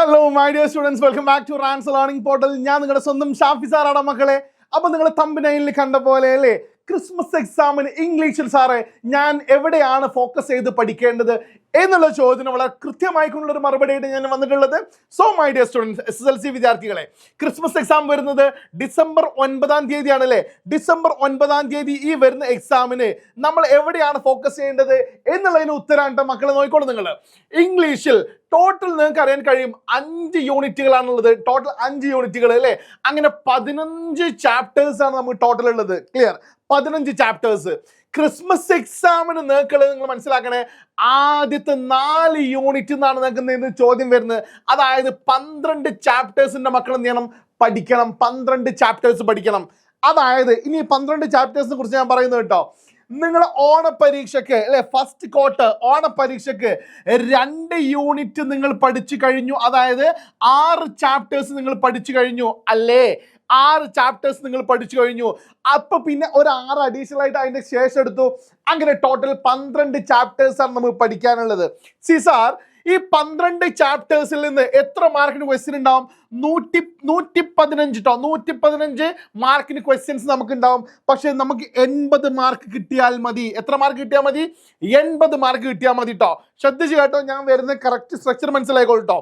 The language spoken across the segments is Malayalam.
Hello my dear students welcome back to Rans learning portal ഞാൻ നിങ്ങളുടെ സ്വന്തം ഷാഫി സാറാണ് മക്കളെ. അപ്പൊ നിങ്ങൾ തമ്പിനയിൽ കണ്ട പോലെ അല്ലേ? ക്രിസ്മസ് എക്സാമിന് ഇംഗ്ലീഷിൽ സാറേ ഞാൻ എവിടെയാണ് ഫോക്കസ് ചെയ്ത് പഠിക്കേണ്ടത്? എന്നുള്ള ചോദ്യത്തിന് വളരെ കൃത്യമായിക്കൊണ്ടുള്ള ഒരു മറുപടിയായിട്ട് ഞാൻ വന്നിട്ടുള്ളത്. So my dear students S S L C വിദ്യാർത്ഥികളെ ക്രിസ്മസ് എക്സാം വരുന്നത് ഡിസംബർ ഒൻപതാം തീയതിയാണ് അല്ലേ ഡിസംബർ ഒൻപതാം തീയതി ഈ വരുന്ന എക്സാമിന് നമ്മൾ എവിടെയാണ് ഫോക്കസ് ചെയ്യേണ്ടത് എന്നുള്ളതിന് ഉത്തരാണ് മക്കളെ നോക്കിക്കോളൂ നിങ്ങൾ. ഇംഗ്ലീഷിൽ ടോട്ടൽ നിങ്ങൾക്ക് അറിയാൻ കഴിയും അഞ്ച് യൂണിറ്റുകളാണുള്ളത്. ടോട്ടൽ അഞ്ച് യൂണിറ്റുകൾ അല്ലേ? അങ്ങനെ പതിനഞ്ച് ചാപ്റ്റേഴ്സ് ആണ് നമുക്ക് ടോട്ടൽ ഉള്ളത്. ക്ലിയർ പതിനഞ്ച് ചാപ്റ്റേഴ്സ് ക്രിസ്മസ് എക്സാമിന് നിങ്ങൾക്ക് നിങ്ങൾ മനസ്സിലാക്കണേ? ആദ്യത്തെ നാല് യൂണിറ്റ് എന്നാണ് നിങ്ങൾക്ക് ചോദ്യം വരുന്നത്. അതായത് പന്ത്രണ്ട് ചാപ്റ്റേഴ്സിന്റെ മക്കൾ എന്ത് ചെയ്യണം? പഠിക്കണം. പന്ത്രണ്ട് ചാപ്റ്റേഴ്സ് പഠിക്കണം. അതായത് ഇനി പന്ത്രണ്ട് ചാപ്റ്റേഴ്സിനെ കുറിച്ച് ഞാൻ പറയുന്നത് കേട്ടോ. നിങ്ങൾ ഓണപരീക്ഷയ്ക്ക് അല്ലെ ഫസ്റ്റ് ക്വാർട്ടർ ഓണപരീക്ഷയ്ക്ക് രണ്ട് യൂണിറ്റ് നിങ്ങൾ പഠിച്ചു കഴിഞ്ഞു. അതായത് ആറ് ചാപ്റ്റേഴ്സ് നിങ്ങൾ പഠിച്ചു കഴിഞ്ഞു. അല്ലേ? ആറ് ചാപ്റ്റേഴ്സ് നിങ്ങൾ പഠിച്ചു കഴിഞ്ഞു. അപ്പൊ പിന്നെ ഒരു ആറ് അഡീഷണൽ ആയിട്ട് അതിന്റെ ശേഷം എടുത്തു. അങ്ങനെ ടോട്ടൽ പന്ത്രണ്ട് ചാപ്റ്റേഴ്സ് ആണ് നമുക്ക് പഠിക്കാനുള്ളത്. സിസാർ ഈ പന്ത്രണ്ട് ചാപ്റ്റേഴ്സിൽ നിന്ന് എത്ര മാർക്കിന് ക്വസ്റ്റ്യൻ ഉണ്ടാവും? നൂറ്റി നൂറ്റി പതിനഞ്ച് കേട്ടോ നൂറ്റി പതിനഞ്ച് മാർക്കിന് ക്വസ്റ്റ്യൻസ് നമുക്ക് ഉണ്ടാവും പക്ഷെ നമുക്ക് എൺപത് മാർക്ക് കിട്ടിയാൽ മതി. എത്ര മാർക്ക് കിട്ടിയാൽ മതി? എൺപത് മാർക്ക് കിട്ടിയാൽ മതി കേട്ടോ ശ്രദ്ധിച്ച് കേട്ടോ ഞാൻ വരുന്ന കറക്റ്റ് സ്ട്രക്ചർ മനസ്സിലായിക്കോളൂ കേട്ടോ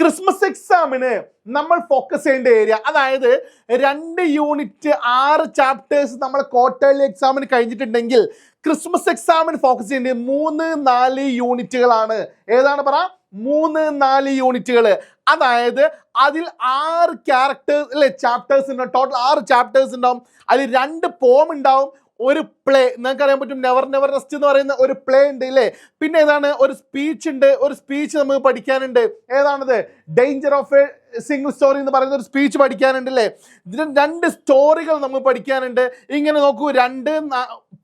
ക്രിസ്മസ് എക്സാമിന് നമ്മൾ ഫോക്കസ് ചെയ്യേണ്ട ഏരിയ അതായത് രണ്ട് യൂണിറ്റ് ആറ് ചാപ്റ്റേഴ്സ് നമ്മൾ ക്വാർട്ടേർലി എക്സാമിന് കഴിഞ്ഞിട്ടുണ്ടെങ്കിൽ ക്രിസ്മസ് എക്സാമിന് ഫോക്കസ് ചെയ്യേണ്ടത് മൂന്ന് നാല് യൂണിറ്റുകളാണ് ഏതാണ് പറ? മൂന്ന് നാല് യൂണിറ്റുകൾ അതായത് അതിൽ ആറ് ക്യാരക്ടേഴ്സ് അല്ലെ ചാപ്റ്റേഴ്സ് ഉണ്ടാവും. ടോട്ടൽ ആറ് ചാപ്റ്റേഴ്സ് ഉണ്ടാവും. അതിൽ രണ്ട് പോം ഉണ്ടാവും. ഒരു പ്ലേ നിങ്ങൾക്ക് അറിയാൻ പറ്റും നെവർ നെവർ റെസ്റ്റ് എന്ന് പറയുന്ന ഒരു പ്ലേ ഉണ്ട് ഇല്ലേ? പിന്നെ ഏതാണ്? ഒരു സ്പീച്ച് ഉണ്ട് ഒരു സ്പീച്ച് നമുക്ക് പഠിക്കാനുണ്ട്. ഏതാണത്? Danger of a single story എന്ന് പറയുന്ന ഒരു സ്പീച്ച് പഠിക്കാനുണ്ട് അല്ലേ ഇതിന് രണ്ട് സ്റ്റോറികൾ നമുക്ക് പഠിക്കാനുണ്ട്. ഇങ്ങനെ നോക്കൂ രണ്ട്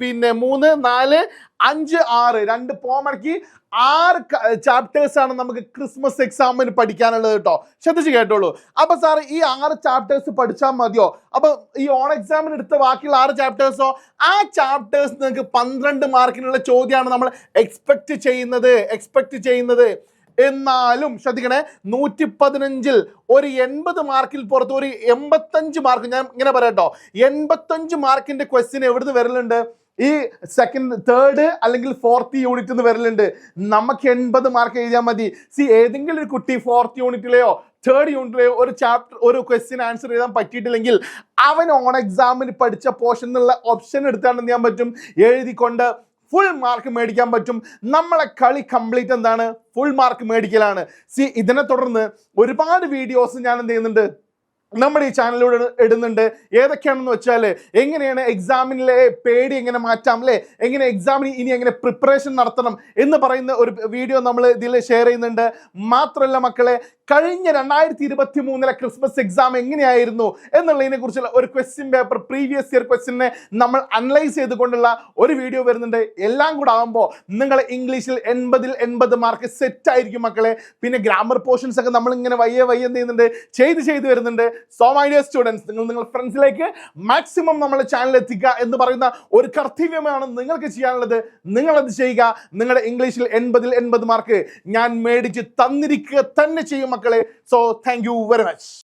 പിന്നെ മൂന്ന് നാല് അഞ്ച് ആറ്. രണ്ട് പോമർക്കി ആറ് ചാപ്റ്റേഴ്സ് ആണ് നമുക്ക് ക്രിസ്മസ് എക്സാമിന് പഠിക്കാനുള്ളത് കേട്ടോ ശ്രദ്ധിച്ച് കേട്ടോളൂ. അപ്പൊ സാർ ഈ ആറ് ചാപ്റ്റേഴ്സ് പഠിച്ചാൽ മതിയോ? അപ്പൊ ഈ ഓൺ എക്സാമിന് എടുത്ത ബാക്കിയുള്ള ആറ് ചാപ്റ്റേഴ്സോ ആ ചാപ്റ്റേഴ്സ് നിങ്ങൾക്ക് പന്ത്രണ്ട് മാർക്കിനുള്ള ചോദ്യമാണ് നമ്മൾ എക്സ്പെക്ട് ചെയ്യുന്നത്. എക്സ്പെക്ട് ചെയ്യുന്നത്. എന്നാലും ശ്രദ്ധിക്കണേ നൂറ്റി പതിനഞ്ചിൽ ഒരു എൺപത് മാർക്കിൽ പുറത്ത് ഒരു എൺപത്തഞ്ച് മാർക്ക് ഞാൻ ഇങ്ങനെ പറയാട്ടോ. എൺപത്തഞ്ച് മാർക്കിന്റെ ക്വസ്റ്റ്യൻ എവിടുന്ന് വരലുണ്ട്? ഈ സെക്കൻഡ് തേർഡ് അല്ലെങ്കിൽ ഫോർത്ത് യൂണിറ്റ് എന്ന് വരലുണ്ട്. നമുക്ക് എൺപത് മാർക്ക് എഴുതിയാൽ മതി. സി ഏതെങ്കിലും ഒരു കുട്ടി ഫോർത്ത് യൂണിറ്റിലെയോ തേർഡ് യൂണിറ്റിലെയോ ഒരു ചാപ്റ്റർ ഒരു ക്വസ്റ്റ്യൻ ആൻസർ എഴുതാൻ പറ്റിയിട്ടില്ലെങ്കിൽ അവൻ ഓൺ എക്സാമിന് പഠിച്ച പോർഷൻ എന്നുള്ള ഓപ്ഷൻ എടുത്താണ്ട് എന്ത് ചെയ്യാൻ പറ്റും? എഴുതിക്കൊണ്ട് ഫുൾ മാർക്ക് മേടിക്കാൻ പറ്റും. നമ്മളെ കളി കംപ്ലീറ്റ് എന്താണ്? Full mark മേടിക്കലാണ്. സി ഇതിനെ തുടർന്ന് ഒരുപാട് വീഡിയോസ് ഞാൻ എന്ത് ചെയ്യുന്നുണ്ട്? നമ്മുടെ ഈ ചാനലിലൂടെ ഇടുന്നുണ്ട്. ഏതൊക്കെയാണെന്ന് വെച്ചാൽ എങ്ങനെയാണ് എക്സാമിനിലെ പേടി എങ്ങനെ മാറ്റാം അല്ലേ എങ്ങനെ എക്സാമിന് ഇനി എങ്ങനെ പ്രിപ്പറേഷൻ നടത്തണം എന്ന് പറയുന്ന ഒരു വീഡിയോ നമ്മൾ ഇതിൽ ഷെയർ ചെയ്യുന്നുണ്ട്. മാത്രമല്ല മക്കളെ കഴിഞ്ഞ രണ്ടായിരത്തി ഇരുപത്തി മൂന്നിലെ ക്രിസ്മസ് എക്സാം എങ്ങനെയായിരുന്നു എന്നുള്ളതിനെ കുറിച്ചുള്ള ഒരു ക്വസ്റ്റ്യൻ പേപ്പർ പ്രീവിയസ് ഇയർ ക്വസ്റ്റ്യനെ നമ്മൾ അനലൈസ് ചെയ്തുകൊണ്ടുള്ള ഒരു വീഡിയോ വരുന്നുണ്ട്. എല്ലാം കൂടെ ആകുമ്പോൾ നിങ്ങൾ ഇംഗ്ലീഷിൽ എൺപതിൽ എൺപത് മാർക്ക് സെറ്റ് ആയിരിക്കും മക്കളെ. പിന്നെ ഗ്രാമർ പോർഷൻസ് ഒക്കെ നമ്മൾ ഇങ്ങനെ വയ്യ വയ്യ എന്ത് ചെയ്യുന്നുണ്ട്? ചെയ്ത് ചെയ്ത് വരുന്നുണ്ട്. സോ മൈ ഡിയർ സ്റ്റുഡൻസ് നിങ്ങൾ നിങ്ങൾ ഫ്രണ്ട്സിലേക്ക് മാക്സിമം നമ്മളെ ചാനൽ എത്തിക്കുക എന്ന് പറയുന്ന ഒരു കർത്തവ്യമാണ് നിങ്ങൾക്ക് ചെയ്യാനുള്ളത്. നിങ്ങളത് ചെയ്യുക? നിങ്ങളുടെ ഇംഗ്ലീഷിൽ എൺപതിൽ എൺപത് മാർക്ക് ഞാൻ മേടിച്ച് തന്നിരിക്കുക തന്നെ ചെയ്യും മക്കളെ. So thank very much